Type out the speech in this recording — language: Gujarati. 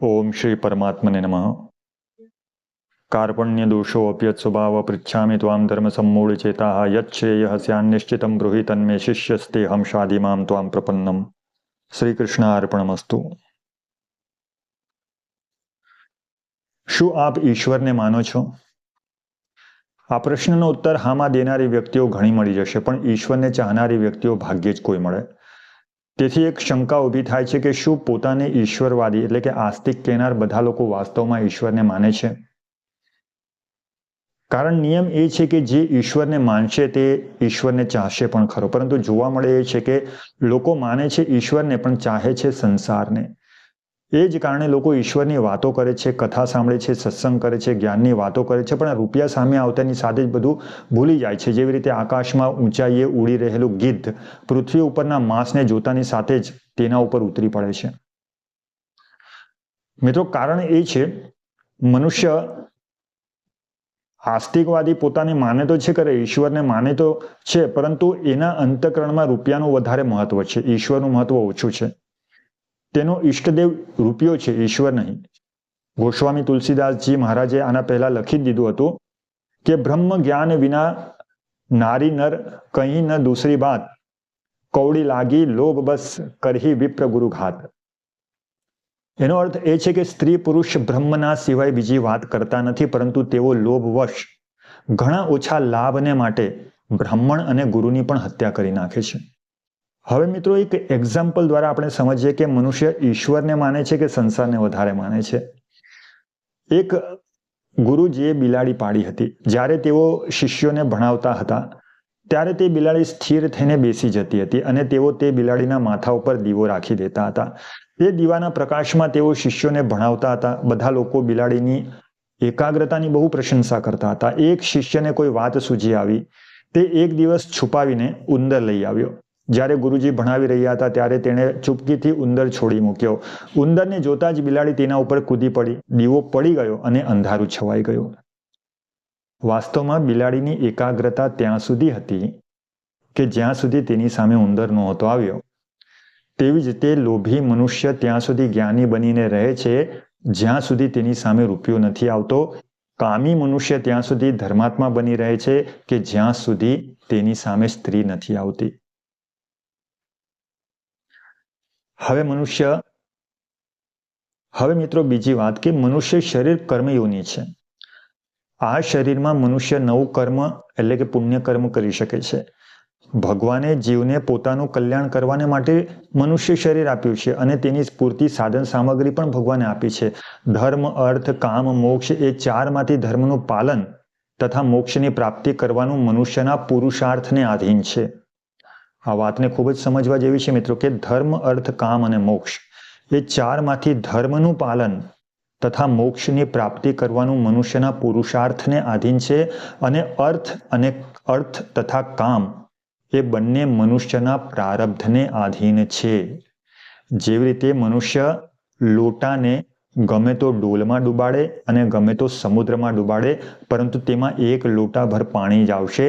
ઓમ શ્રી પરમાત્મને નમઃ કાર્પણ્ય દોષો અપ્યત સ્વભાવ પૃચ્છામિ ત્વામ ધર્મ સંમૂળ ચેતા યચ્છેય હસ્યાન્નિશ્ચિતમ બ્રુહિ તન્મે શિષ્યસ્તે હમ શાદિમામ ત્વામ પ્રપન્નમ શ્રી કૃષ્ણ અર્પણમસ્તુ શું આપ ઈશ્વરને માનો છો આ પ્રશ્નનો ઉત્તર હામાં દેનારી વ્યક્તિઓ ઘણી મળી જશે પણ ઈશ્વરને ચાહનારી વ્યક્તિઓ ભાગ્યે જ કોઈ મળે તેથી એક શંકા ઊભી થાય છે કે શું પોતાને ઈશ્વરવાદી એટલે કે આસ્તિક કહેનાર બધા લોકો વાસ્તવમાં ઈશ્વરને માને છે? કારણ નિયમ એ છે કે જે ઈશ્વરને માનશે તે ઈશ્વરને ચાહશે પણ ખરો. પરંતુ જોવા મળે એ છે કે લોકો માને છે ઈશ્વરને પણ ચાહે છે સંસારને. એ જ કારણે લોકો ઈશ્વરની વાતો કરે છે, કથા સાંભળે છે, સત્સંગ કરે છે, જ્ઞાનની વાતો કરે છે, પણ રૂપિયા સામે આવતાની સાથે જ બધું ભૂલી જાય છે. જેવી રીતે આકાશમાં ઊંચાઈએ ઉડી રહેલું ગીધ પૃથ્વી ઉપરના માંસને જોતાની સાથે જ તેના ઉપર ઉતરી પડે છે. મિત્રો, કારણ એ છે, મનુષ્ય આસ્તિકવાદી પોતાને માને તો છે કરે ઈશ્વરને માને તો છે, પરંતુ એના અંતકરણમાં રૂપિયાનું વધારે મહત્વ છે. ઈશ્વરનું મહત્વ ઓછું છે. તેનો ઈષ્ટદેવ રૂપિયો છે, ઈશ્વર નહીં. ગોસ્વામી તુલસીદાસજી મહારાજે આના પહેલા લખી દીધું હતું કે, બ્રહ્મ જ્ઞાન વિના નારી નર કહી ન દૂસરી વાત. કૌડી લાગી લોભ બસ કરહી વિપ્ર ગુરુ ઘાત. એનો અર્થ એ છે કે, સ્ત્રી પુરુષ બ્રહ્મના સિવાય બીજી વાત કરતા નથી, પરંતુ તેઓ લોભવશ. ઘણા ઓછા લાભને માટે બ્રાહ્મણ અને ગુરુની પણ હત્યા કરી નાખે છે. હવે મિત્રો એક એક્ઝામ્પલ દ્વારા આપણે સમજીએ કે મનુષ્ય ઈશ્વરને માને છે કે સંસારને વધારે માને છે. એક ગુરુજીએ બિલાડી પાડી હતી. જ્યારે તેઓ શિષ્યોને ભણાવતા હતા, ત્યારે તે બિલાડી સ્થિર થઈને બેસી જતી હતી અને તેઓ તે બિલાડીના માથા ઉપર દીવો રાખી દેતા હતા. એ દીવાના પ્રકાશમાં તેઓ શિષ્યોને ભણાવતા હતા. બધા લોકો બિલાડીની એકાગ્રતાની બહુ પ્રશંસા કરતા હતા. એક શિષ્યને કોઈ વાત સૂજી આવી, તે એક દિવસ છુપાવીને ઉંદર લઈ આવ્યો. જ્યારે ગુરુજી ભણાવી રહ્યા હતા ત્યારે તેણે ચૂપકીથી ઉંદર છોડી મૂક્યો. ઉંદરને જોતા જ બિલાડી તેના ઉપર કૂદી પડી. દીવો પડી ગયો અને અંધારું છવાઈ ગયું. વાસ્તવમાં બિલાડીની એકાગ્રતા ત્યાં સુધી હતી કે જ્યાં સુધી તેની સામે ઉંદર નહોતો આવ્યો. તેવી જ તે લોભી મનુષ્ય ત્યાં સુધી જ્ઞાની બનીને રહે છે. જ્યાં સુધી તેની સામે રૂપિયો નથી આવતો. કામી મનુષ્ય ત્યાં સુધી ધર્માત્મા બની રહે છે કે જ્યાં સુધી તેની સામે સ્ત્રી નથી આવતી. હવે મનુષ્ય, હવે મિત્રો બીજી વાત કે મનુષ્ય શરીર કર્મયોની છે. આ શરીરમાં મનુષ્ય નવું કર્મ એટલે કે પુણ્ય કર્મ કરી શકે છે. ભગવાને જીવને પોતાનું કલ્યાણ કરવાને માટે મનુષ્ય શરીર આપ્યું છે અને તેની પૂરતી સાધન સામગ્રી પણ ભગવાને આપી છે. ધર્મ, અર્થ, કામ, મોક્ષ એ ચારમાંથી ધર્મનું પાલન તથા મોક્ષની પ્રાપ્તિ કરવાનું મનુષ્યના પુરુષાર્થને આધીન છે. આ વાતને ખૂબ જ સમજવા જેવી છે મિત્રો કે ધર્મ, અર્થ, કામ અને મોક્ષ એ ચારમાંથી ધર્મનું પાલન તથા મોક્ષની પ્રાપ્તિ કરવાનું મનુષ્યના પુરુષાર્થને આધીન છે અને અર્થ અને અર્થ તથા કામ એ બંને મનુષ્યના પ્રારબ્ધને આધીન છે. જેવી રીતે મનુષ્ય લોટાને ગમે તો ડોલમાં ડૂબાડે અને ગમે તો સમુદ્રમાં ડૂબાડે, પરંતુ તેમાં એક લોટાભર પાણી જ આવશે.